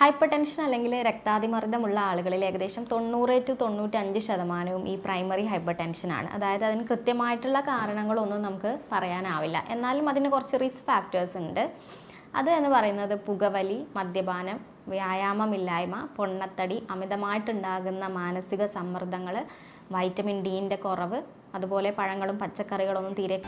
Hyper tension അല്ലെങ്കിൽ രക്താതിമർദ്ദമുള്ള ആളുകളിൽ ഏകദേശം തൊണ്ണൂറ് ടു തൊണ്ണൂറ്റഞ്ച് ശതമാനവും ഈ പ്രൈമറി ഹൈപ്പർ ടെൻഷനാണ് അതായത് അതിന് കൃത്യമായിട്ടുള്ള കാരണങ്ങളൊന്നും നമുക്ക് പറയാനാവില്ല. എന്നാലും അതിന് കുറച്ച് റിസ്ക് ഫാക്ടേഴ്സ് ഉണ്ട്. അത് എന്ന് പറയുന്നത് പുകവലി മദ്യപാനം വ്യായാമമില്ലായ്മ പൊണ്ണത്തടി അമിതമായിട്ടുണ്ടാകുന്ന മാനസിക സമ്മർദ്ദങ്ങൾ വൈറ്റമിൻ ഡീന്റെ കുറവ് അതുപോലെ പഴങ്ങളും പച്ചക്കറികളൊന്നും തീരെ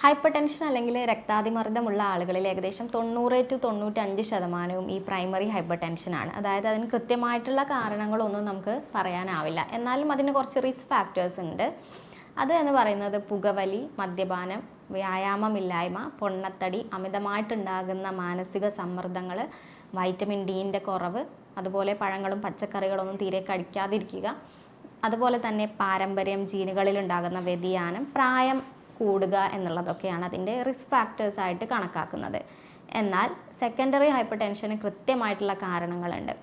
ഹൈപ്പർ ടെൻഷൻ അല്ലെങ്കിൽ രക്താതിമർദ്ദമുള്ള ആളുകളിൽ ഏകദേശം തൊണ്ണൂറ് ടു തൊണ്ണൂറ്റഞ്ച് ശതമാനവും ഈ പ്രൈമറി ഹൈപ്പർ ടെൻഷനാണ് അതായത് അതിന് കൃത്യമായിട്ടുള്ള കാരണങ്ങളൊന്നും നമുക്ക് പറയാനാവില്ല. എന്നാലും അതിന് കുറച്ച് റിസ്ക് ഫാക്ടേഴ്സ് ഉണ്ട്. അത് എന്ന് പറയുന്നത് പുകവലി മദ്യപാനം വ്യായാമമില്ലായ്മ പൊണ്ണത്തടി അമിതമായിട്ടുണ്ടാകുന്ന മാനസിക സമ്മർദ്ദങ്ങൾ വൈറ്റമിൻ ഡീന്റെ കുറവ് അതുപോലെ പഴങ്ങളും പച്ചക്കറികളൊന്നും തീരെ കഴിക്കാതിരിക്കുക അതുപോലെ തന്നെ പാരമ്പര്യം ജീനുകളിലുണ്ടാകുന്ന വ്യതിയാനം പ്രായം കൂടുക എന്നുള്ളതൊക്കെയാണ് അതിന്റെ റിസ്ക് ഫാക്ടേഴ്സായിട്ട് കണക്കാക്കുന്നത്. എന്നാൽ സെക്കൻഡറി ഹൈപ്പർ ടെൻഷന് കൃത്യമായിട്ടുള്ള കാരണങ്ങളുണ്ട്.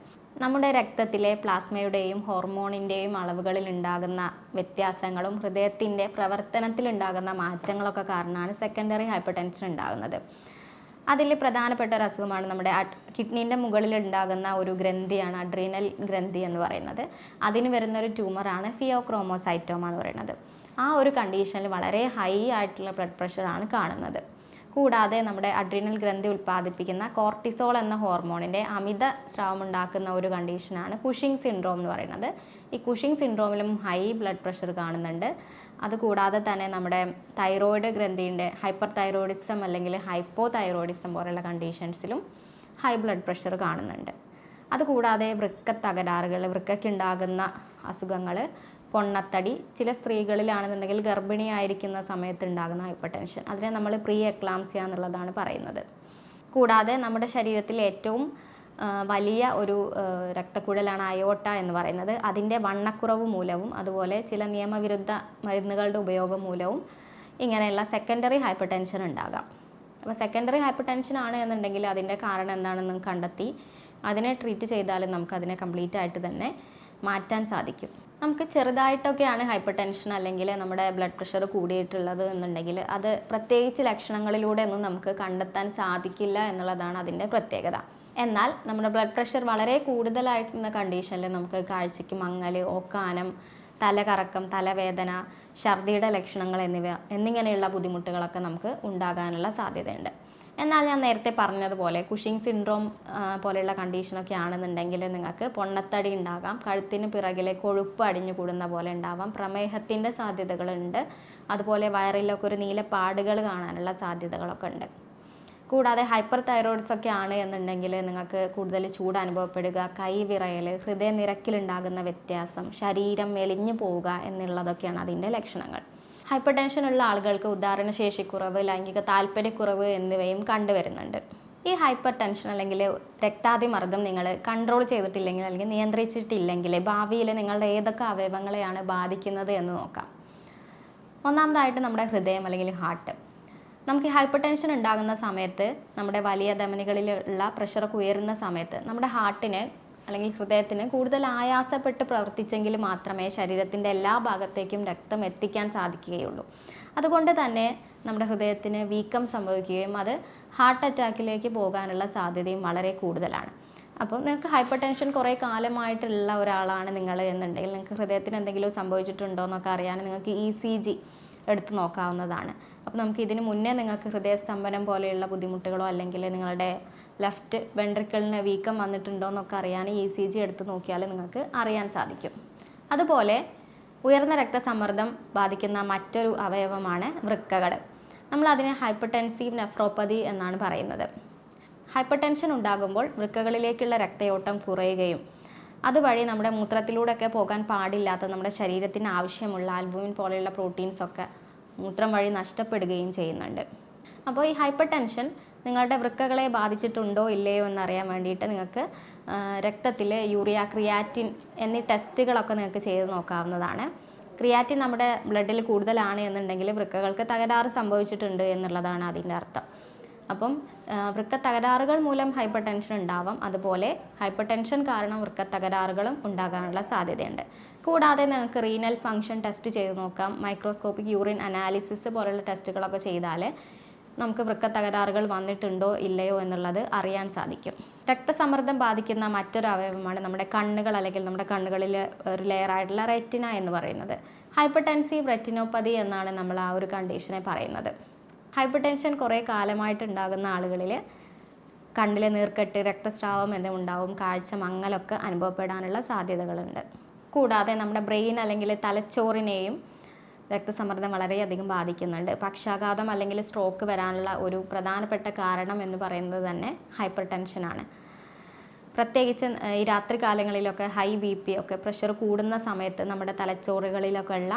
നമ്മുടെ രക്തത്തിലെ പ്ലാസ്മയുടെയും ഹോർമോണിന്റെയും അളവുകളിൽ ഉണ്ടാകുന്ന വ്യത്യാസങ്ങളും ഹൃദയത്തിന്റെ പ്രവർത്തനത്തിലുണ്ടാകുന്ന മാറ്റങ്ങളൊക്കെ കാരണമാണ് സെക്കൻഡറി ഹൈപ്പർ ടെൻഷൻ ഉണ്ടാകുന്നത്. അതിൽ പ്രധാനപ്പെട്ട ഒരു അസുഖമാണ് നമ്മുടെ കിഡ്നീന്റെ മുകളിൽ ഉണ്ടാകുന്ന ഒരു ഗ്രന്ഥിയാണ് അഡ്രീനൽ ഗ്രന്ഥി എന്ന് പറയുന്നത്. അതിന് വരുന്ന ഒരു ട്യൂമറാണ് ഫിയോക്രോമോസൈറ്റോമ എന്ന് പറയുന്നത്. ആ ഒരു കണ്ടീഷനിൽ വളരെ ഹൈ ആയിട്ടുള്ള ബ്ലഡ് പ്രഷറാണ് കാണുന്നത്. കൂടാതെ നമ്മുടെ അഡ്രീനൽ ഗ്രന്ഥി ഉൽപ്പാദിപ്പിക്കുന്ന കോർട്ടിസോൾ എന്ന ഹോർമോണിന്റെ അമിത സ്രാവം ഉണ്ടാക്കുന്ന ഒരു കണ്ടീഷനാണ് കുഷിംഗ് സിൻഡ്രോം എന്ന് പറയുന്നത്. ഈ കുഷിംഗ് സിൻഡ്രോമിലും ഹൈ ബ്ലഡ് പ്രഷർ കാണുന്നുണ്ട്. അതുകൂടാതെ തന്നെ നമ്മുടെ തൈറോയിഡ് ഗ്രന്ഥിന്റെ ഹൈപ്പർ തൈറോയിഡിസം അല്ലെങ്കിൽ ഹൈപ്പോ തൈറോയിഡിസം പോലെയുള്ള കണ്ടീഷൻസിലും ഹൈ ബ്ലഡ് പ്രഷർ കാണുന്നുണ്ട്. അതുകൂടാതെ വൃക്ക തകരാറുകൾ വൃക്കയ്ക്കുണ്ടാകുന്ന അസുഖങ്ങൾ പൊണ്ണത്തടി ചില സ്ത്രീകളിലാണെന്നുണ്ടെങ്കിൽ ഗർഭിണിയായിരിക്കുന്ന സമയത്ത് ഉണ്ടാകുന്ന ഹൈപ്പർ ടെൻഷൻ അതിനെ നമ്മൾ പ്രീ എക്ലാംസിയ എന്നുള്ളതാണ് പറയുന്നത്. കൂടാതെ നമ്മുടെ ശരീരത്തിൽ ഏറ്റവും വലിയ ഒരു രക്തക്കുഴലാണ് അയോട്ട എന്ന് പറയുന്നത്. അതിന്റെ വണ്ണക്കുറവ് മൂലവും അതുപോലെ ചില നിയമവിരുദ്ധ മരുന്നുകളുടെ ഉപയോഗം മൂലവും ഇങ്ങനെയുള്ള സെക്കൻഡറി ഹൈപ്പർ ടെൻഷൻ ഉണ്ടാകാം. അപ്പോൾ സെക്കൻഡറി ഹൈപ്പർ ടെൻഷൻ ആണ് എന്നുണ്ടെങ്കിൽ അതിന്റെ കാരണം എന്താണെന്ന് കണ്ടെത്തി അതിനെ ട്രീറ്റ് ചെയ്താലും നമുക്കതിനെ കംപ്ലീറ്റ് ആയിട്ട് തന്നെ മാറ്റാൻ സാധിക്കും. നമുക്ക് ചെറുതായിട്ടൊക്കെയാണ് ഹൈപ്പർ ടെൻഷൻ അല്ലെങ്കിൽ നമ്മുടെ ബ്ലഡ് പ്രഷർ കൂടിയിട്ടുള്ളത് എന്നുണ്ടെങ്കിൽ അത് പ്രത്യേകിച്ച് ലക്ഷണങ്ങളിലൂടെ ഒന്നും നമുക്ക് കണ്ടെത്താൻ സാധിക്കില്ല എന്നുള്ളതാണ് അതിന്റെ പ്രത്യേകത. എന്നാൽ നമ്മുടെ ബ്ലഡ് പ്രഷർ വളരെ കൂടുതലായിട്ടുള്ള കണ്ടീഷനിൽ നമുക്ക് കാഴ്ചയ്ക്ക് മങ്ങൽ ഓക്കാനം തലകറക്കം തലവേദന ഛർദിയുടെ ലക്ഷണങ്ങൾ എന്നിവ എന്നിങ്ങനെയുള്ള ബുദ്ധിമുട്ടുകളൊക്കെ നമുക്ക് ഉണ്ടാകാനുള്ള സാധ്യതയുണ്ട്. എന്നാൽ ഞാൻ നേരത്തെ പറഞ്ഞതുപോലെ കുഷിങ് സിൻഡ്രോം പോലെയുള്ള കണ്ടീഷനൊക്കെ ആണെന്നുണ്ടെങ്കിൽ നിങ്ങൾക്ക് പൊണ്ണത്തടി ഉണ്ടാകാം കഴുത്തിന് പിറകിലെ കൊഴുപ്പ് അടിഞ്ഞു കൂടുന്ന പോലെ ഉണ്ടാവാം പ്രമേഹത്തിന്റെ സാധ്യതകളുണ്ട് അതുപോലെ വയറിലൊക്കെ ഒരു നീല പാടുകൾ കാണാനുള്ള സാധ്യതകളൊക്കെ ഉണ്ട്. കൂടാതെ ഹൈപ്പർ തൈറോയിഡ്സ് ഒക്കെ ആണ് എന്നുണ്ടെങ്കിൽ നിങ്ങൾക്ക് കൂടുതൽ ചൂട് അനുഭവപ്പെടുക കൈ വിറയൽ ഹൃദയനിരക്കിലുണ്ടാകുന്ന വ്യത്യാസം ശരീരം മെലിഞ്ഞു പോവുക എന്നുള്ളതൊക്കെയാണ് അതിന്റെ ലക്ഷണങ്ങൾ. ഹൈപ്പർ ഉള്ള ആളുകൾക്ക് ഉദാഹരണശേഷിക്കുറവ് ലൈംഗിക താല്പര്യക്കുറവ് എന്നിവയും കണ്ടുവരുന്നുണ്ട്. ഈ ഹൈപ്പർ ടെൻഷൻ അല്ലെങ്കിൽ രക്താതിമർദ്ദം നിങ്ങൾ കൺട്രോൾ ചെയ്തിട്ടില്ലെങ്കിൽ അല്ലെങ്കിൽ നിയന്ത്രിച്ചിട്ടില്ലെങ്കിൽ ഭാവിയിൽ നിങ്ങളുടെ ഏതൊക്കെ അവയവങ്ങളെയാണ് ബാധിക്കുന്നത് എന്ന് നോക്കാം. ഒന്നാമതായിട്ട് നമ്മുടെ ഹൃദയം അല്ലെങ്കിൽ ഹാർട്ട്. നമുക്ക് ഹൈപ്പർ ടെൻഷൻ ഉണ്ടാകുന്ന സമയത്ത് നമ്മുടെ വലിയ ധമനികളിലുള്ള പ്രഷറൊക്കെ ഉയരുന്ന സമയത്ത് നമ്മുടെ ഹാർട്ടിന് അല്ലെങ്കിൽ ഹൃദയത്തിന് കൂടുതൽ ആയാസപ്പെട്ട് പ്രവർത്തിച്ചെങ്കിൽ മാത്രമേ ശരീരത്തിന്റെ എല്ലാ ഭാഗത്തേക്കും രക്തം എത്തിക്കാൻ സാധിക്കുകയുള്ളൂ. അതുകൊണ്ട് തന്നെ നമ്മുടെ ഹൃദയത്തിന് വീക്കം സംഭവിക്കുകയും അത് ഹാർട്ട് അറ്റാക്കിലേക്ക് പോകാനുള്ള സാധ്യതയും വളരെ കൂടുതലാണ്. അപ്പോൾ നിങ്ങൾക്ക് ഹൈപ്പർ ടെൻഷൻ കുറേ കാലമായിട്ടുള്ള ഒരാളാണ് നിങ്ങൾ എന്നുണ്ടെങ്കിൽ നിങ്ങൾക്ക് ഹൃദയത്തിന് എന്തെങ്കിലും സംഭവിച്ചിട്ടുണ്ടോ എന്നൊക്കെ അറിയാൻ നിങ്ങൾക്ക് ഇ സി ജി എടുത്ത് നോക്കാവുന്നതാണ്. അപ്പോൾ നമുക്ക് ഇതിന് മുന്നേ നിങ്ങൾക്ക് ഹൃദയസ്തംഭനം പോലെയുള്ള ബുദ്ധിമുട്ടുകളോ അല്ലെങ്കിൽ നിങ്ങളുടെ ലെഫ്റ്റ് വെൻട്രിക്കിളിന് വീക്കം വന്നിട്ടുണ്ടോ എന്നൊക്കെ അറിയാൻ ഇ സി ജി എടുത്ത് നോക്കിയാൽ നിങ്ങൾക്ക് അറിയാൻ സാധിക്കും. അതുപോലെ ഉയർന്ന രക്തസമ്മർദ്ദം ബാധിക്കുന്ന മറ്റൊരു അവയവമാണ് വൃക്കകൾ. നമ്മൾ അതിനെ ഹൈപ്പർ ടെൻസീവ് നെഫ്രോപ്പതി എന്നാണ് പറയുന്നത്. ഹൈപ്പർ ടെൻഷൻ ഉണ്ടാകുമ്പോൾ വൃക്കകളിലേക്കുള്ള രക്തയോട്ടം കുറയുകയും അതുവഴി നമ്മുടെ മൂത്രത്തിലൂടെയൊക്കെ പോകാൻ പാടില്ലാത്ത നമ്മുടെ ശരീരത്തിന് ആവശ്യമുള്ള ആൽബുമിൻ പോലെയുള്ള പ്രോട്ടീൻസൊക്കെ മൂത്രം വഴി നഷ്ടപ്പെടുകയും ചെയ്യുന്നുണ്ട്. അപ്പോൾ ഈ ഹൈപ്പർ ടെൻഷൻ നിങ്ങളുടെ വൃക്കകളെ ബാധിച്ചിട്ടുണ്ടോ ഇല്ലയോ എന്നറിയാൻ വേണ്ടിയിട്ട് നിങ്ങൾക്ക് രക്തത്തിൽ യൂറിയ ക്രിയാറ്റിൻ എന്നീ ടെസ്റ്റുകളൊക്കെ നിങ്ങൾക്ക് ചെയ്ത് നോക്കാവുന്നതാണ്. ക്രിയാറ്റിൻ നമ്മുടെ ബ്ലഡിൽ കൂടുതലാണ് എന്നുണ്ടെങ്കിൽ വൃക്കകൾക്ക് തകരാറ് സംഭവിച്ചിട്ടുണ്ട് എന്നുള്ളതാണ് അതിന്റെ അർത്ഥം. അപ്പം വൃക്ക തകരാറുകൾ മൂലം ഹൈപ്പർ ടെൻഷൻ ഉണ്ടാവാം. അതുപോലെ ഹൈപ്പർ ടെൻഷൻ കാരണം വൃക്ക തകരാറുകളും ഉണ്ടാകാനുള്ള സാധ്യതയുണ്ട്. കൂടാതെ നിങ്ങൾക്ക് റീനൽ ഫങ്ഷൻ ടെസ്റ്റ് ചെയ്ത് നോക്കാം. മൈക്രോസ്കോപ്പിക് യൂറിൻ അനാലിസിസ് പോലുള്ള ടെസ്റ്റുകളൊക്കെ ചെയ്താൽ നമുക്ക് വൃക്ക തകരാറുകൾ വന്നിട്ടുണ്ടോ ഇല്ലയോ എന്നുള്ളത് അറിയാൻ സാധിക്കും. രക്തസമ്മർദ്ദം ബാധിക്കുന്ന മറ്റൊരു അവയവമാണ് നമ്മുടെ കണ്ണുകൾ അല്ലെങ്കിൽ നമ്മുടെ കണ്ണുകളിൽ ഒരു ലെയറായിട്ടുള്ള റെറ്റിന എന്ന് പറയുന്നത്. ഹൈപ്പർ ടെൻസീവ് റെറ്റിനോപ്പതി എന്നാണ് നമ്മൾ ആ ഒരു കണ്ടീഷനെ പറയുന്നത്. ഹൈപ്പർ ടെൻഷൻ കുറേ കാലമായിട്ട് ഉണ്ടാകുന്ന ആളുകളിൽ കണ്ണിലെ നീർക്കെട്ട് രക്തസ്രാവം എന്നും ഉണ്ടാവും കാഴ്ച മങ്ങലൊക്കെ അനുഭവപ്പെടാനുള്ള സാധ്യതകളുണ്ട്. കൂടാതെ നമ്മുടെ ബ്രെയിൻ അല്ലെങ്കിൽ തലച്ചോറിനെയും രക്തസമ്മർദ്ദം വളരെയധികം ബാധിക്കുന്നുണ്ട്. പക്ഷാഘാതം അല്ലെങ്കിൽ സ്ട്രോക്ക് വരാനുള്ള ഒരു പ്രധാനപ്പെട്ട കാരണം എന്ന് പറയുന്നത് തന്നെ ഹൈപ്പർ ടെൻഷനാണ് പ്രത്യേകിച്ച് ഈ രാത്രി കാലങ്ങളിലൊക്കെ ഹൈ ബി പി ഒക്കെ പ്രഷർ കൂടുന്ന സമയത്ത് നമ്മുടെ തലച്ചോറുകളിലൊക്കെ ഉള്ള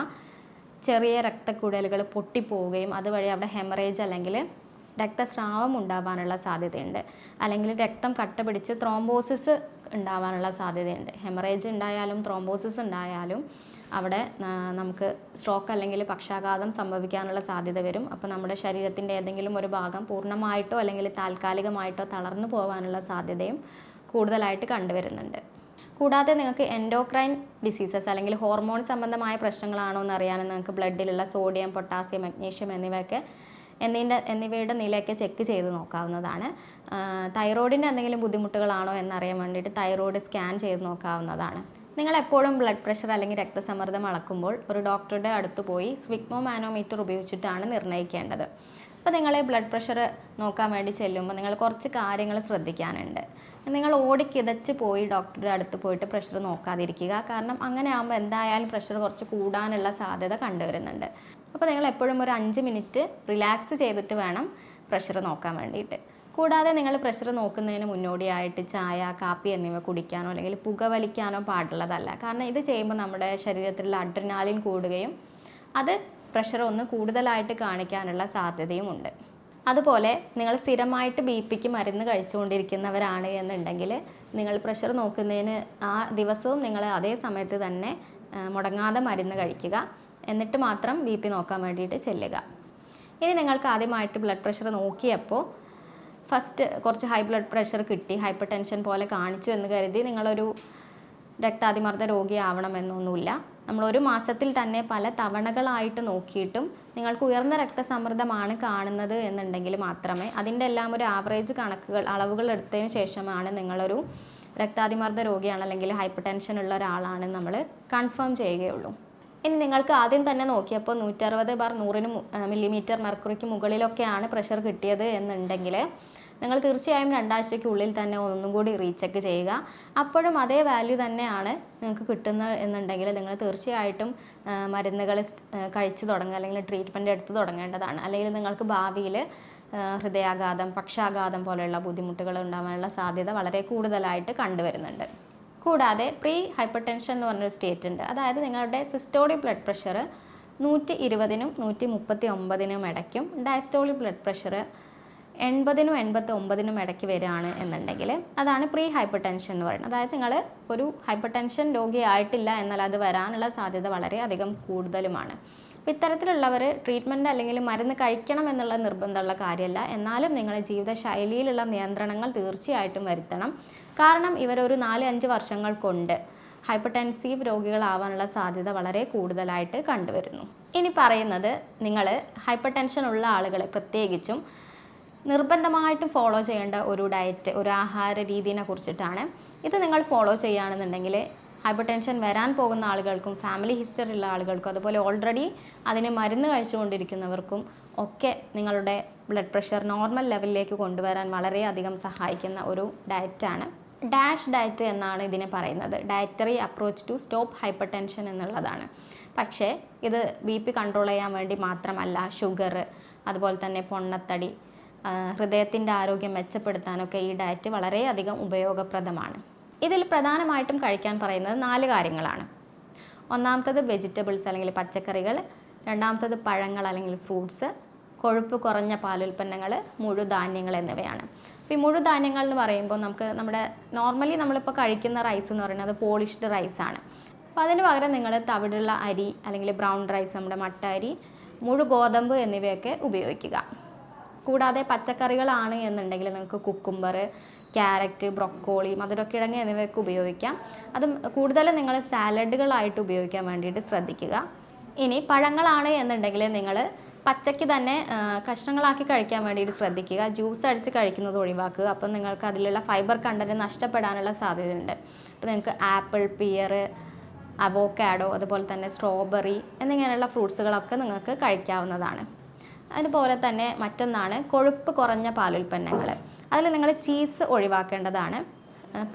ചെറിയ രക്തക്കുഴലുകൾ പൊട്ടിപ്പോവുകയും അതുവഴി അവിടെ ഹെമറേജ് അല്ലെങ്കിൽ രക്തസ്രാവം ഉണ്ടാവാനുള്ള സാധ്യതയുണ്ട്. അല്ലെങ്കിൽ രക്തം കട്ട പിടിച്ച് ത്രോംബോസിസ് ഉണ്ടാവാനുള്ള സാധ്യതയുണ്ട്. ഹെമറേജ് ഉണ്ടായാലും ത്രോംബോസിസ് ഉണ്ടായാലും അവിടെ നമുക്ക് സ്ട്രോക്ക് അല്ലെങ്കിൽ പക്ഷാഘാതം സംഭവിക്കാനുള്ള സാധ്യത വരും. അപ്പോൾ നമ്മുടെ ശരീരത്തിന്റെ ഏതെങ്കിലും ഒരു ഭാഗം പൂർണമായിട്ടോ അല്ലെങ്കിൽ താൽക്കാലികമായിട്ടോ തളർന്നു പോകാനുള്ള സാധ്യതയും കൂടുതലായിട്ട് കണ്ടുവരുന്നുണ്ട്. കൂടാതെ നിങ്ങൾക്ക് എൻഡോക്രൈൻ ഡിസീസസ് അല്ലെങ്കിൽ ഹോർമോൺ സംബന്ധമായ പ്രശ്നങ്ങളാണോ എന്ന് അറിയാനും നിങ്ങൾക്ക് ബ്ലഡിലുള്ള സോഡിയം പൊട്ടാസ്യം മഗ്നീഷ്യം എന്നിവയൊക്കെ എന്നിന്റെ എന്നിവയുടെ നിലയൊക്കെ ചെക്ക് ചെയ്ത് നോക്കാവുന്നതാണ്. തൈറോയിഡിന്റെ എന്തെങ്കിലും ബുദ്ധിമുട്ടുകളാണോ എന്നറിയാൻ വേണ്ടിയിട്ട് തൈറോയിഡ് സ്കാൻ ചെയ്ത് നോക്കാവുന്നതാണ്. നിങ്ങൾ എപ്പോഴും ബ്ലഡ് പ്രഷർ അല്ലെങ്കിൽ രക്തസമ്മർദ്ദം അളക്കുമ്പോൾ ഒരു ഡോക്ടറുടെ അടുത്ത് പോയി സ്വിഗ്മോ മാനോമീറ്റർ ഉപയോഗിച്ചിട്ടാണ് നിർണയിക്കേണ്ടത്. അപ്പോൾ നിങ്ങൾ ബ്ലഡ് പ്രഷർ നോക്കാൻ വേണ്ടി ചെല്ലുമ്പോൾ നിങ്ങൾ കുറച്ച് കാര്യങ്ങൾ ശ്രദ്ധിക്കാനുണ്ട്. നിങ്ങൾ ഓടിക്കിതച്ച് പോയി ഡോക്ടറുടെ അടുത്ത് പോയിട്ട് പ്രഷർ നോക്കാതിരിക്കുക. കാരണം അങ്ങനെ ആകുമ്പോൾ എന്തായാലും പ്രഷർ കുറച്ച് കൂടാനുള്ള സാധ്യത കണ്ടുവരുന്നുണ്ട്. അപ്പോൾ നിങ്ങൾ എപ്പോഴും ഒരു അഞ്ച് മിനിറ്റ് റിലാക്സ് ചെയ്തിട്ട് വേണം പ്രഷർ നോക്കാൻ വേണ്ടിയിട്ട്. കൂടാതെ നിങ്ങൾ പ്രഷർ നോക്കുന്നതിന് മുന്നോടിയായിട്ട് ചായ കാപ്പി എന്നിവ കുടിക്കാനോ അല്ലെങ്കിൽ പുകവലിക്കാനോ പാടുള്ളതല്ല. കാരണം ഇത് ചെയ്യുമ്പോൾ നമ്മുടെ ശരീരത്തിലുള്ള അഡ്രിനാലിൻ കൂടുകയും അത് പ്രഷർ ഒന്ന് കൂടുതലായിട്ട് കാണിക്കാനുള്ള സാധ്യതയും ഉണ്ട്. അതുപോലെ നിങ്ങൾ സ്ഥിരമായിട്ട് ബി പിക്ക് മരുന്ന് കഴിച്ചുകൊണ്ടിരിക്കുന്നവരാണ് എന്നുണ്ടെങ്കിൽ നിങ്ങൾ പ്രഷർ നോക്കുന്നതിന് ആ ദിവസവും നിങ്ങൾ അതേ സമയത്ത് തന്നെ മുടങ്ങാതെ മരുന്ന് കഴിക്കുക. എന്നിട്ട് മാത്രം ബി പി നോക്കാൻ വേണ്ടിയിട്ട് ചെല്ലുക. ഇനി നിങ്ങൾക്ക് ആദ്യമായിട്ട് ബ്ലഡ് പ്രഷർ നോക്കിയപ്പോൾ ഫസ്റ്റ് കുറച്ച് ഹൈ ബ്ലഡ് പ്രഷർ കിട്ടി ഹൈപ്പർ ടെൻഷൻ പോലെ കാണിച്ചു എന്ന് കരുതി നിങ്ങളൊരു രക്താതിമർദ്ദ രോഗിയാവണമെന്നൊന്നുമില്ല നമ്മൾ ഒരു മാസത്തിൽ തന്നെ പല തവണകളായിട്ട് നോക്കിയിട്ടും നിങ്ങൾക്ക് ഉയർന്ന രക്തസമ്മർദ്ദമാണ് കാണുന്നത് എന്നുണ്ടെങ്കിൽ മാത്രമേ അതിന്റെ എല്ലാം ഒരു ആവറേജ് കണക്കുകൾ അളവുകൾ എടുത്തതിന് ശേഷമാണ് നിങ്ങളൊരു രക്താതിമർദ്ദ രോഗിയാണ് അല്ലെങ്കിൽ ഹൈപ്പർ ടെൻഷൻ ഉള്ള ഒരാളാണ് നമ്മൾ കൺഫേം ചെയ്യുകയുള്ളൂ. ഇനി നിങ്ങൾക്ക് ആദ്യം തന്നെ നോക്കിയപ്പോൾ നൂറ്ററുപത് ബാർ നൂറിന് മില്ലിമീറ്റർ മെർക്കുറിക്ക് മുകളിലൊക്കെയാണ് പ്രഷർ കിട്ടിയത് എന്നുണ്ടെങ്കിൽ നിങ്ങൾ തീർച്ചയായും രണ്ടാഴ്ചയ്ക്കുള്ളിൽ തന്നെ ഒന്നും കൂടി റീചെക്ക് ചെയ്യുക. അപ്പോഴും അതേ വാല്യൂ തന്നെയാണ് നിങ്ങൾക്ക് കിട്ടുന്നത് എന്നുണ്ടെങ്കിൽ നിങ്ങൾ തീർച്ചയായിട്ടും മരുന്നുകൾ കഴിച്ചു തുടങ്ങുക അല്ലെങ്കിൽ ട്രീറ്റ്മെന്റ് എടുത്ത് തുടങ്ങേണ്ടതാണ്. അല്ലെങ്കിൽ നിങ്ങൾക്ക് ഭാവിയിൽ ഹൃദയാഘാതം പക്ഷാഘാതം പോലെയുള്ള ബുദ്ധിമുട്ടുകൾ ഉണ്ടാകാനുള്ള സാധ്യത വളരെ കൂടുതലായിട്ട് കണ്ടുവരുന്നുണ്ട്. കൂടാതെ പ്രീ ഹൈപ്പർ ടെൻഷൻ എന്ന് പറഞ്ഞൊരു സ്റ്റേറ്റ് ഉണ്ട്. അതായത് നിങ്ങളുടെ സിസ്റ്റോളിക് ബ്ലഡ് പ്രഷർ നൂറ്റി ഇരുപതിനും നൂറ്റി മുപ്പത്തി ഒമ്പതിനും ഇടയ്ക്കും ഡയസ്റ്റോളിക് ബ്ലഡ് പ്രഷർ എൺപതിനും എൺപത്തി ഒമ്പതിനും ഇടയ്ക്ക് വരികയാണ് എന്നുണ്ടെങ്കിൽ അതാണ് പ്രീ ഹൈപ്പർ ടെൻഷൻ എന്ന് പറയുന്നത്. അതായത് നിങ്ങൾ ഒരു ഹൈപ്പർ ടെൻഷൻ രോഗിയായിട്ടില്ല എന്നാൽ അത് വരാനുള്ള സാധ്യത വളരെയധികം കൂടുതലുമാണ്. അപ്പോൾ ഇത്തരത്തിലുള്ളവർ ട്രീറ്റ്മെന്റ് അല്ലെങ്കിൽ മരുന്ന് കഴിക്കണം എന്നുള്ള നിർബന്ധമുള്ള കാര്യമല്ല. എന്നാലും നിങ്ങളുടെ ജീവിതശൈലിയിലുള്ള നിയന്ത്രണങ്ങൾ തീർച്ചയായിട്ടും വരുത്തണം. കാരണം ഇവരൊരു നാല് അഞ്ച് വർഷങ്ങൾ കൊണ്ട് ഹൈപ്പർ ടെൻസീവ് രോഗികളാവാനുള്ള സാധ്യത വളരെ കൂടുതലായിട്ട് കണ്ടുവരുന്നു. ഇനി പറയുന്നത് നിങ്ങൾ ഹൈപ്പർ ടെൻഷൻ ഉള്ള ആളുകളെ പ്രത്യേകിച്ചും നിർബന്ധമായിട്ടും ഫോളോ ചെയ്യേണ്ട ഒരു ഡയറ്റ് ഒരു ആഹാര രീതിനെ കുറിച്ചിട്ടാണ്. ഇത് നിങ്ങൾ ഫോളോ ചെയ്യുകയാണെന്നുണ്ടെങ്കിൽ ഹൈപ്പർ ടെൻഷൻ വരാൻ പോകുന്ന ആളുകൾക്കും ഫാമിലി ഹിസ്റ്ററി ഉള്ള ആളുകൾക്കും അതുപോലെ ഓൾറെഡി അതിന് മരുന്ന് കഴിച്ചുകൊണ്ടിരിക്കുന്നവർക്കും ഒക്കെ നിങ്ങളുടെ ബ്ലഡ് പ്രഷർ നോർമൽ ലെവലിലേക്ക് കൊണ്ടുവരാൻ വളരെയധികം സഹായിക്കുന്ന ഒരു ഡയറ്റാണ് ഡാഷ് ഡയറ്റ് എന്നാണ് ഇതിനെ പറയുന്നത്. Dietary approach to stop hypertension എന്നുള്ളതാണ്. പക്ഷേ ഇത് ബി പി കൺട്രോൾ ചെയ്യാൻ വേണ്ടി മാത്രമല്ല ഷുഗർ അതുപോലെ തന്നെ പൊണ്ണത്തടി ഹൃദയത്തിന്റെ ആരോഗ്യം മെച്ചപ്പെടുത്താനൊക്കെ ഈ ഡയറ്റ് വളരെയധികം ഉപയോഗപ്രദമാണ്. ഇതിൽ പ്രധാനമായിട്ടും കഴിക്കാൻ പറയുന്നത് നാല് കാര്യങ്ങളാണ്. ഒന്നാമത്തത് വെജിറ്റബിൾസ് അല്ലെങ്കിൽ പച്ചക്കറികൾ രണ്ടാമത്തത് പഴങ്ങൾ അല്ലെങ്കിൽ ഫ്രൂട്ട്സ് കൊഴുപ്പ് കുറഞ്ഞ പാലുൽപ്പന്നങ്ങൾ മുഴുധാന്യങ്ങൾ എന്നിവയാണ്. അപ്പോൾ ഈ മുഴുധാന്യങ്ങൾ എന്ന് പറയുമ്പോൾ നമുക്ക് നമ്മുടെ നോർമലി നമ്മളിപ്പോൾ കഴിക്കുന്ന റൈസ് എന്ന് പറയുന്നത് പോളിഷ്ഡ് റൈസാണ്. അപ്പോൾ അതിന് പകരം നിങ്ങൾ തവിടുള്ള അരി അല്ലെങ്കിൽ ബ്രൗൺ റൈസ് നമ്മുടെ മട്ട അരി മുഴു ഗോതമ്പ് എന്നിവയൊക്കെ ഉപയോഗിക്കുക. കൂടാതെ പച്ചക്കറികളാണ് എന്നുണ്ടെങ്കിൽ നിങ്ങൾക്ക് കുക്കുംബർ ക്യാരറ്റ് ബ്രൊക്കോളി മധുരക്കിഴങ്ങ് എന്നിവയൊക്കെ ഉപയോഗിക്കാം. അത് കൂടുതലും നിങ്ങൾ സാലഡുകളായിട്ട് ഉപയോഗിക്കാൻ വേണ്ടിയിട്ട് ശ്രദ്ധിക്കുക. ഇനി പഴങ്ങളാണ് എന്നുണ്ടെങ്കിൽ നിങ്ങൾ പച്ചയ്ക്ക് തന്നെ കഷ്ണങ്ങളാക്കി കഴിക്കാൻ വേണ്ടിയിട്ട് ശ്രദ്ധിക്കുക. ജ്യൂസ് അടിച്ച് കഴിക്കുന്നത് ഒഴിവാക്കുക. അപ്പം നിങ്ങൾക്ക് അതിലുള്ള ഫൈബർ കണ്ടന്റ് നഷ്ടപ്പെടാനുള്ള സാധ്യതയുണ്ട്. അപ്പോൾ നിങ്ങൾക്ക് ആപ്പിൾ പിയർ അവോക്കാഡോ അതുപോലെ തന്നെ സ്ട്രോബെറി എന്നിങ്ങനെയുള്ള ഫ്രൂട്ട്സുകളൊക്കെ നിങ്ങൾക്ക് കഴിക്കാവുന്നതാണ്. അതുപോലെ തന്നെ മറ്റൊന്നാണ് കൊഴുപ്പ് കുറഞ്ഞ പാലുൽപ്പന്നങ്ങൾ അതിൽ നിങ്ങൾ ചീസ് ഒഴിവാക്കേണ്ടതാണ്.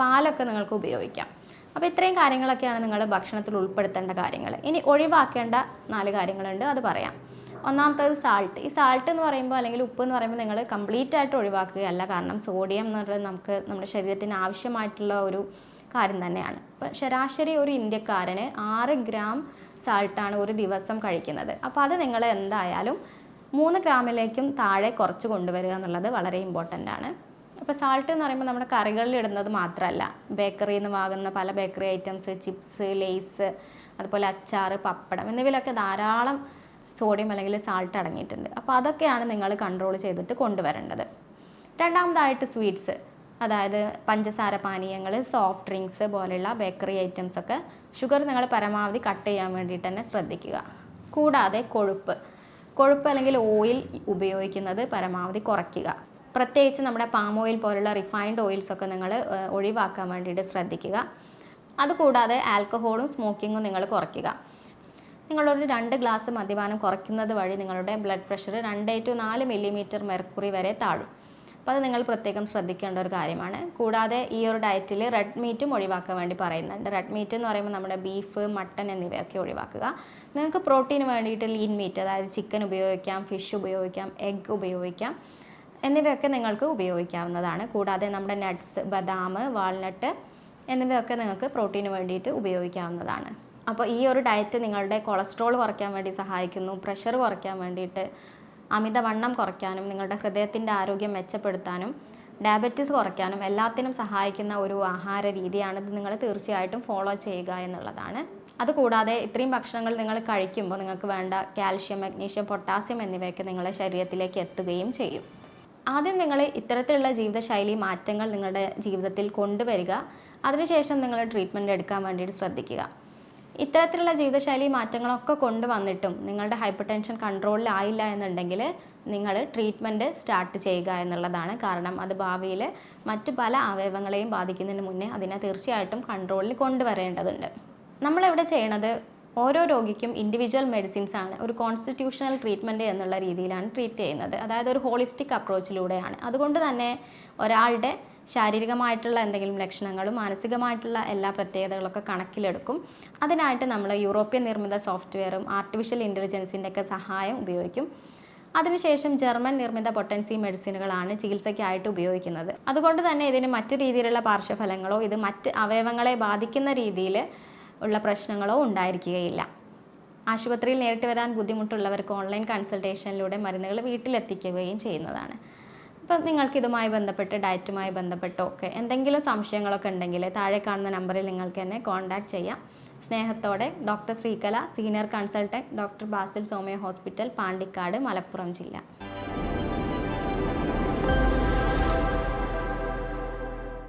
പാലൊക്കെ നിങ്ങൾക്ക് ഉപയോഗിക്കാം. അപ്പോൾ ഇത്രയും കാര്യങ്ങളൊക്കെയാണ് നിങ്ങൾ ഭക്ഷണത്തിൽ ഉൾപ്പെടുത്തേണ്ട കാര്യങ്ങൾ. ഇനി ഒഴിവാക്കേണ്ട നാല് കാര്യങ്ങളുണ്ട് അത് പറയാം. ഒന്നാമത്തേത് സാൾട്ട് ഈ സാൾട്ട് എന്ന് പറയുമ്പോൾ അല്ലെങ്കിൽ ഉപ്പ് എന്ന് പറയുമ്പോൾ നിങ്ങൾ കംപ്ലീറ്റ് ആയിട്ട് ഒഴിവാക്കുകയല്ല. കാരണം സോഡിയം എന്ന് പറയുന്നത് നമുക്ക് നമ്മുടെ ശരീരത്തിന് ആവശ്യമായിട്ടുള്ള ഒരു കാര്യം തന്നെയാണ്. അപ്പോൾ ശരാശരി ഒരു ഇന്ത്യക്കാരന് ആറ് ഗ്രാം സാൾട്ടാണ് ഒരു ദിവസം കഴിക്കുന്നത്. അപ്പോൾ അത് നിങ്ങൾ എന്തായാലും മൂന്ന് ഗ്രാമിലേക്കും താഴെ കുറച്ച് കൊണ്ടുവരിക എന്നുള്ളത് വളരെ ഇമ്പോർട്ടന്റ് ആണ്. അപ്പോൾ സാൾട്ട് എന്ന് പറയുമ്പോൾ നമ്മുടെ കറികളിൽ ഇടുന്നത് മാത്രമല്ല. ബേക്കറിയിൽ നിന്ന് വാങ്ങുന്ന പല ബേക്കറി ഐറ്റംസ് ചിപ്സ് ലേസ് അതുപോലെ അച്ചാർ പപ്പടം എന്നിവയിലൊക്കെ ധാരാളം സോഡിയം അല്ലെങ്കിൽ സാൾട്ട് അടങ്ങിയിട്ടുണ്ട്. അപ്പോൾ അതൊക്കെയാണ് നിങ്ങൾ കൺട്രോൾ ചെയ്തിട്ട് കൊണ്ടുവരേണ്ടത്. രണ്ടാമതായിട്ട് സ്വീറ്റ്സ് അതായത് പഞ്ചസാര പാനീയങ്ങൾ സോഫ്റ്റ് ഡ്രിങ്ക്സ് പോലെയുള്ള ബേക്കറി ഐറ്റംസ് ഒക്കെ ഷുഗർ നിങ്ങൾ പരമാവധി കട്ട് ചെയ്യാൻ വേണ്ടിയിട്ട് തന്നെ ശ്രദ്ധിക്കുക. കൂടാതെ കൊഴുപ്പ്. കൊഴുപ്പ് അല്ലെങ്കിൽ ഓയിൽ ഉപയോഗിക്കുന്നത് പരമാവധി കുറയ്ക്കുക. പ്രത്യേകിച്ച് നമ്മുടെ പാം ഓയിൽ പോലുള്ള റിഫൈൻഡ് ഓയിൽസ് ഒക്കെ നിങ്ങൾ ഒഴിവാക്കാൻ വേണ്ടിയിട്ട് ശ്രദ്ധിക്കുക. അതുകൂടാതെ ആൽക്കഹോളും സ്മോക്കിങ്ങും നിങ്ങൾ കുറയ്ക്കുക. നിങ്ങളൊരു രണ്ട് ഗ്ലാസ് മദ്യപാനം കുറയ്ക്കുന്നത് വഴി നിങ്ങളുടെ ബ്ലഡ് പ്രഷർ രണ്ട് ടു നാല് മില്ലിമീറ്റർ മെർക്കുറി വരെ താഴും. അപ്പോൾ അത് നിങ്ങൾ പ്രത്യേകം ശ്രദ്ധിക്കേണ്ട ഒരു കാര്യമാണ്. കൂടാതെ ഈ ഒരു ഡയറ്റിൽ റെഡ് മീറ്റും ഒഴിവാക്കാൻ വേണ്ടി പറയുന്നുണ്ട്. റെഡ് മീറ്റ് എന്ന് പറയുമ്പോൾ നമ്മുടെ ബീഫ് മട്ടൺ എന്നിവയൊക്കെ ഒഴിവാക്കുക. നിങ്ങൾക്ക് പ്രോട്ടീന് വേണ്ടിയിട്ട് ലീൻ മീറ്റ് അതായത് ചിക്കൻ ഉപയോഗിക്കാം ഫിഷ് ഉപയോഗിക്കാം എഗ്ഗ് ഉപയോഗിക്കാം എന്നിവയൊക്കെ നിങ്ങൾക്ക് ഉപയോഗിക്കാവുന്നതാണ്. കൂടാതെ നമ്മുടെ നട്ട്സ് ബദാം വാൾനട്ട് എന്നിവയൊക്കെ നിങ്ങൾക്ക് പ്രോട്ടീന് വേണ്ടിയിട്ട് ഉപയോഗിക്കാവുന്നതാണ്. അപ്പോൾ ഈ ഒരു ഡയറ്റ് നിങ്ങളുടെ കൊളസ്ട്രോൾ കുറയ്ക്കാൻ വേണ്ടി സഹായിക്കുന്നു പ്രഷർ കുറയ്ക്കാൻ വേണ്ടിയിട്ട് അമിതവണ്ണം കുറയ്ക്കാനും നിങ്ങളുടെ ഹൃദയത്തിന്റെ ആരോഗ്യം മെച്ചപ്പെടുത്താനും ഡയബറ്റീസ് കുറയ്ക്കാനും എല്ലാത്തിനും സഹായിക്കുന്ന ഒരു ആഹാര രീതിയാണ് ഇത് നിങ്ങൾ തീർച്ചയായിട്ടും ഫോളോ ചെയ്യുക എന്നുള്ളതാണ്. അതുകൂടാതെ ഇത്രയും ഭക്ഷണങ്ങൾ നിങ്ങൾ കഴിക്കുമ്പോൾ നിങ്ങൾക്ക് വേണ്ട കാൽഷ്യം മഗ്നീഷ്യം പൊട്ടാസ്യം എന്നിവയൊക്കെ നിങ്ങളുടെ ശരീരത്തിലേക്ക് എത്തുകയും ചെയ്യും. ആദ്യം നിങ്ങൾ ഇത്തരത്തിലുള്ള ജീവിതശൈലി മാറ്റങ്ങൾ നിങ്ങളുടെ ജീവിതത്തിൽ കൊണ്ടുവരിക. അതിനുശേഷം നിങ്ങൾ ട്രീറ്റ്മെന്റ് എടുക്കാൻ വേണ്ടിയിട്ട് ശ്രദ്ധിക്കുക. ഇത്തരത്തിലുള്ള ജീവിതശൈലി മാറ്റങ്ങളൊക്കെ കൊണ്ടുവന്നിട്ടും നിങ്ങളുടെ ഹൈപ്പർ ടെൻഷൻ കൺട്രോളിലായില്ല എന്നുണ്ടെങ്കിൽ നിങ്ങൾ ട്രീറ്റ്മെന്റ് സ്റ്റാർട്ട് ചെയ്യുക എന്നുള്ളതാണ്. കാരണം അത് ഭാവിയിൽ മറ്റ് പല അവയവങ്ങളെയും ബാധിക്കുന്നതിന് മുന്നേ അതിനെ തീർച്ചയായിട്ടും കൺട്രോളിൽ കൊണ്ടുവരേണ്ടതുണ്ട്. നമ്മളിവിടെ ചെയ്യണത്? ഓരോ രോഗിക്കും ഇൻഡിവിജ്വൽ മെഡിസിൻസ് ആണ്. ഒരു കോൺസ്റ്റിറ്റ്യൂഷണൽ ട്രീറ്റ്മെന്റ് എന്നുള്ള രീതിയിലാണ് ട്രീറ്റ് ചെയ്യുന്നത്. അതായത് ഒരു ഹോളിസ്റ്റിക് അപ്രോച്ചിലൂടെയാണ് അതുകൊണ്ട് തന്നെ ഒരാളുടെ ശാരീരികമായിട്ടുള്ള എന്തെങ്കിലും ലക്ഷണങ്ങളും മാനസികമായിട്ടുള്ള എല്ലാ പ്രത്യേകതകളൊക്കെ കണക്കിലെടുക്കും. അതിനായിട്ട് നമ്മൾ യൂറോപ്യൻ നിർമ്മിത സോഫ്റ്റ്വെയറും ആർട്ടിഫിഷ്യൽ ഇന്റലിജൻസിന്റെ ഒക്കെ സഹായം ഉപയോഗിക്കും. അതിനുശേഷം ജർമ്മൻ നിർമ്മിത പൊട്ടൻസി മെഡിസിനുകളാണ് ചികിത്സയ്ക്കായിട്ട് ഉപയോഗിക്കുന്നത്. അതുകൊണ്ട് തന്നെ ഇതിന് മറ്റു രീതിയിലുള്ള പാർശ്വഫലങ്ങളോ ഇത് മറ്റ് അവയവങ്ങളെ ബാധിക്കുന്ന രീതിയിൽ ഉള്ള പ്രശ്നങ്ങളോ ഉണ്ടായിരിക്കുകയില്ല. ആശുപത്രിയിൽ നേരിട്ട് വരാൻ ബുദ്ധിമുട്ടുള്ളവർക്ക് ഓൺലൈൻ കൺസൾട്ടേഷനിലൂടെ മരുന്നുകൾ വീട്ടിലെത്തിക്കുകയും ചെയ്യുന്നതാണ്. അപ്പം നിങ്ങൾക്ക് ഇതുമായി ബന്ധപ്പെട്ട് ഡയറ്റുമായി ബന്ധപ്പെട്ടോ ഒക്കെ എന്തെങ്കിലും സംശയങ്ങളൊക്കെ ഉണ്ടെങ്കിൽ താഴെ കാണുന്ന നമ്പറിൽ നിങ്ങൾക്ക് എന്നെ കോൺടാക്ട് ചെയ്യാം. സ്നേഹത്തോടെ doctor Sreekala senior consultant doctor Basil Somaya hospital Pandikkad Malappuram ജില്ല.